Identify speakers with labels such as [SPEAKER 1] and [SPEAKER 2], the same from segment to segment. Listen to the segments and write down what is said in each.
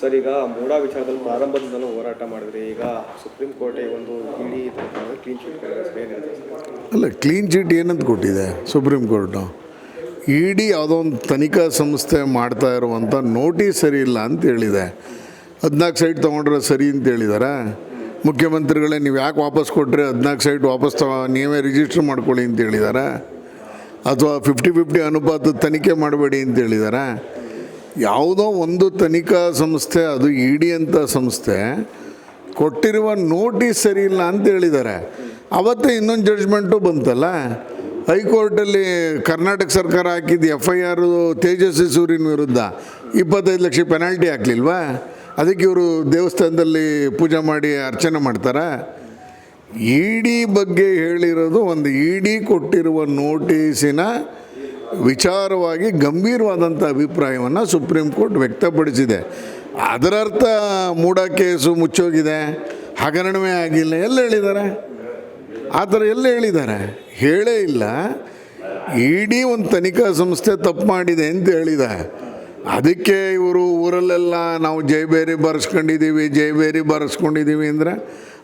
[SPEAKER 1] Sir, ಈಗ ಮೂಡ ವಿಚಾರದಲ್ಲಿ ಪ್ರಾರಂಭದಿಂದಲೂ ಹೋರಾಟ ಮಾಡಿದ್ರಿ. ಈಗ ಸುಪ್ರೀಂ ಕೋರ್ಟ್ ಒಂದು ಇಡೀ ಕ್ಲೀನ್ ಚಿಟ್
[SPEAKER 2] ಅಲ್ಲ ಕ್ಲೀನ್ ಚಿಟ್ ಏನಂತ ಕೊಟ್ಟಿದೆ ಸುಪ್ರೀಂ ಕೋರ್ಟು? ಇಡಿ ಯಾವುದೋ ಒಂದು ತನಿಖಾ ಸಂಸ್ಥೆ ಮಾಡ್ತಾ ಇರುವಂಥ ನೋಟಿಸ್ ಸರಿ ಇಲ್ಲ ಅಂತ ಹೇಳಿದೆ. ಹದಿನಾಲ್ಕು ಸೈಟ್ ತೊಗೊಂಡ್ರೆ ಸರಿ ಅಂತ ಹೇಳಿದಾರೆ. ಮುಖ್ಯಮಂತ್ರಿಗಳೇ, ನೀವು ಯಾಕೆ ವಾಪಸ್ ಕೊಟ್ಟರೆ ಹದಿನಾಲ್ಕು ಸೈಟ್ ವಾಪಸ್ ತಗೋ, ನೀವೇ ರಿಜಿಸ್ಟರ್ ಮಾಡ್ಕೊಳ್ಳಿ ಅಂತ ಹೇಳಿದ್ದಾರೆ ಅಥವಾ ಫಿಫ್ಟಿ ಫಿಫ್ಟಿ ಅನುಪಾತ ತನಿಖೆ ಮಾಡಬೇಡಿ ಅಂತ ಹೇಳಿದ್ದಾರೆ ಯಾವುದೋ ಒಂದು ತನಿಖಾ ಸಂಸ್ಥೆ, ಅದು ಇಡಿ ಅಂತ ಸಂಸ್ಥೆ ಕೊಟ್ಟಿರುವ ನೋಟಿಸ್ ಸರಿ ಇಲ್ಲ ಅಂತ ಹೇಳಿದ್ದಾರೆ. ಅವತ್ತೇ ಇನ್ನೊಂದು ಜಡ್ಜ್ಮೆಂಟು ಬಂತಲ್ಲ? ಹೈಕೋರ್ಟಲ್ಲಿ ಕರ್ನಾಟಕ ಸರ್ಕಾರ ಹಾಕಿದ್ದು ಎಫ್ ಐ ಆರು ತೇಜಸ್ವಿ ಸೂರ್ಯನ ವಿರುದ್ಧ ಇಪ್ಪತ್ತೈದು ಲಕ್ಷ ಪೆನಾಲ್ಟಿ ಹಾಕ್ಲಿಲ್ವಾ? ಅದಕ್ಕೆ ಇವರು ದೇವಸ್ಥಾನದಲ್ಲಿ ಪೂಜೆ ಮಾಡಿ ಅರ್ಚನೆ ಮಾಡ್ತಾರೆ? ಇ ಡಿ ಬಗ್ಗೆ ಹೇಳಿರೋದು ಒಂದು ಇಡಿ ಕೊಟ್ಟಿರುವ ನೋಟಿಸಿನ ವಿಚಾರವಾಗಿ ಗಂಭೀರವಾದಂಥ ಅಭಿಪ್ರಾಯವನ್ನು ಸುಪ್ರೀಂ ಕೋರ್ಟ್ ವ್ಯಕ್ತಪಡಿಸಿದೆ. ಅದರರ್ಥ ಮೂಡ ಕೇಸು ಮುಚ್ಚೋಗಿದೆ, ಹಗರಣವೇ ಆಗಿಲ್ಲ, ಎಲ್ಲ ಹೇಳಿದ್ದಾರೆ? ಆ ಥರ ಎಲ್ಲ ಹೇಳಿದ್ದಾರೆ? ಹೇಳೇ ಇಲ್ಲ. ಇಡೀ ಒಂದು ತನಿಖಾ ಸಂಸ್ಥೆ ತಪ್ಪು ಮಾಡಿದೆ ಅಂತ ಹೇಳಿದ. ಅದಕ್ಕೆ ಇವರು ಊರಲ್ಲೆಲ್ಲ ನಾವು ಜೈಬೇರಿ ಬರೆಸ್ಕೊಂಡಿದ್ದೀವಿ ಜೈಬೇರಿ ಬರೆಸ್ಕೊಂಡಿದ್ದೀವಿ ಅಂದರೆ,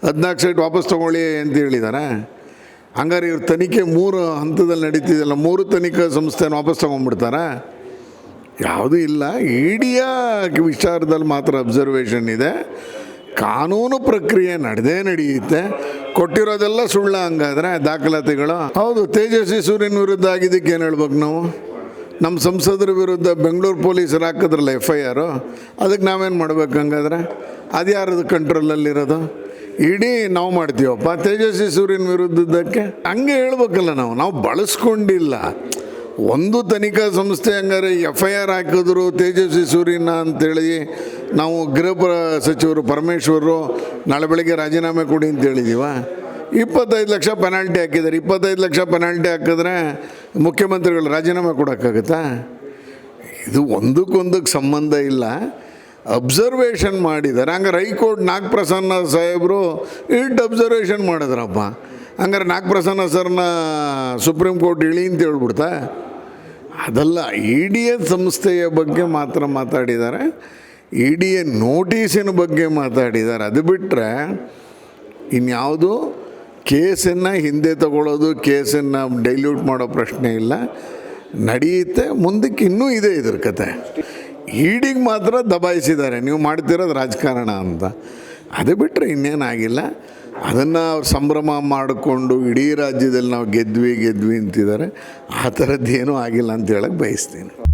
[SPEAKER 2] ಹದಿನಾಲ್ಕು ಸೈಟ್ ವಾಪಸ್ ತೊಗೊಳ್ಳಿ ಅಂತ ಹೇಳಿದ್ದಾರೆ ಹಂಗಾರೆ ಇವ್ರ ತನಿಖೆ ಮೂರು ಹಂತದಲ್ಲಿ ನಡೀತಿದೆಯಲ್ಲ, ಮೂರು ತನಿಖಾ ಸಂಸ್ಥೆನ ವಾಪಸ್ ತೊಗೊಂಡ್ಬಿಡ್ತಾರ? ಯಾವುದೂ ಇಲ್ಲ. ಇಡಿಯ ವಿಚಾರದಲ್ಲಿ ಮಾತ್ರ ಅಬ್ಸರ್ವೇಷನ್ ಇದೆ. ಕಾನೂನು ಪ್ರಕ್ರಿಯೆ ನಡೆದೇ ನಡೆಯುತ್ತೆ. ಕೊಟ್ಟಿರೋದೆಲ್ಲ ಸುಳ್ಳ ಹಂಗಾದ್ರೆ ದಾಖಲಾತಿಗಳು. ಹೌದು, ತೇಜಸ್ವಿ ಸೂರ್ಯನ ವಿರುದ್ಧ ಆಗಿದ್ದಕ್ಕೆ ಏನು ಹೇಳ್ಬೇಕು ನಾವು? ನಮ್ಮ ಸಂಸದರ ವಿರುದ್ಧ ಬೆಂಗಳೂರು ಪೊಲೀಸರು ಹಾಕಿದ್ರಲ್ಲ ಎಫ್ ಐ ಆರು ಅದಕ್ಕೆ ನಾವೇನು ಮಾಡ್ಬೇಕು ಹಂಗಾದ್ರೆ? ಅದು ಯಾರದು ಕಂಟ್ರೋಲಲ್ಲಿರೋದು ಇಡೀ ನಾವು ಮಾಡ್ತೀವಪ್ಪ. ತೇಜಸ್ವಿ ಸೂರ್ಯನ ವಿರುದ್ಧಕ್ಕೆ ಹಂಗೆ ಹೇಳ್ಬೇಕಲ್ಲ ನಾವು. ನಾವು ಬಳಸ್ಕೊಂಡಿಲ್ಲ. ಒಂದು ತನಿಖಾ ಸಂಸ್ಥೆ ಹಂಗಾರೆ ಎಫ್ ಐ ಆರ್ ಹಾಕಿದ್ರು ತೇಜಸ್ವಿ ಸೂರ್ಯನ ಅಂತೇಳಿ ನಾವು ಗೃಹ ಸಚಿವರು ಪರಮೇಶ್ವರರು ನಾಳೆ ಬೆಳಗ್ಗೆ ರಾಜೀನಾಮೆ ಕೊಡಿ ಅಂತ ಇಪ್ಪತ್ತೈದು ಲಕ್ಷ ಪೆನಾಲ್ಟಿ ಹಾಕಿದ್ದಾರೆ. ಇಪ್ಪತ್ತೈದು ಲಕ್ಷ ಪೆನಾಲ್ಟಿ ಹಾಕಿದ್ರೆ ಮುಖ್ಯಮಂತ್ರಿಗಳು ರಾಜೀನಾಮೆ ಕೊಡೋಕ್ಕಾಗತ್ತಾ? ಇದು ಒಂದಕ್ಕೊಂದಕ್ಕೆ ಸಂಬಂಧ ಇಲ್ಲ. ಅಬ್ಸರ್ವೇಷನ್ ಮಾಡಿದ್ದಾರೆ ಹಂಗಾರೆ ಹೈಕೋರ್ಟ್ ನಾಗಪ್ರಸನ್ನ ಸಾಹೇಬರು ಇಟ್ಟು ಅಬ್ಸರ್ವೇಷನ್ ಮಾಡಿದ್ರಪ್ಪ. ಹಂಗಾರೆ ನಾಗಪ್ರಸನ್ನ ಸರ್ನ ಸುಪ್ರೀಂ ಕೋರ್ಟ್ ಇಳಿ ಅಂತ ಹೇಳ್ಬಿಡ್ತಾ. ಅದಲ್ಲ ಇ ಡಿ ಎ ಸಂಸ್ಥೆಯ ಬಗ್ಗೆ ಮಾತ್ರ ಮಾತಾಡಿದ್ದಾರೆ. ಇ ಡಿ ಎ ನೋಟಿಸಿನ ಬಗ್ಗೆ ಮಾತಾಡಿದ್ದಾರೆ. ಅದು ಬಿಟ್ಟರೆ ಇನ್ಯಾವುದು ಕೇಸನ್ನು ಹಿಂದೆ ತಗೊಳ್ಳೋದು, ಕೇಸನ್ನು ಡೈಲ್ಯೂಟ್ ಮಾಡೋ ಪ್ರಶ್ನೆ ಇಲ್ಲ. ನಡೆಯುತ್ತೆ, ಮುಂದಕ್ಕೆ ಇನ್ನೂ ಇದೆ ಇದ್ರ ಕತೆ. ಈಡಿಗೆ ಮಾತ್ರ ದಬಾಯಿಸಿದ್ದಾರೆ. ನೀವು ಮಾಡ್ತಿರೋದು ರಾಜಕಾರಣ ಅಂತ. ಅದು ಬಿಟ್ಟರೆ ಇನ್ನೇನಾಗಿಲ್ಲ. ಅದನ್ನು ಅವ್ರು ಸಂಭ್ರಮ ಮಾಡಿಕೊಂಡು ಇಡೀ ರಾಜ್ಯದಲ್ಲಿ ನಾವು ಗೆದ್ವಿ ಗೆದ್ವಿ ಅಂತಿದ್ದಾರೆ. ಆ ಥರದ್ದೇನೂ ಆಗಿಲ್ಲ ಅಂತ ಹೇಳಕ್ಕೆ ಬಯಸ್ತೀನಿ.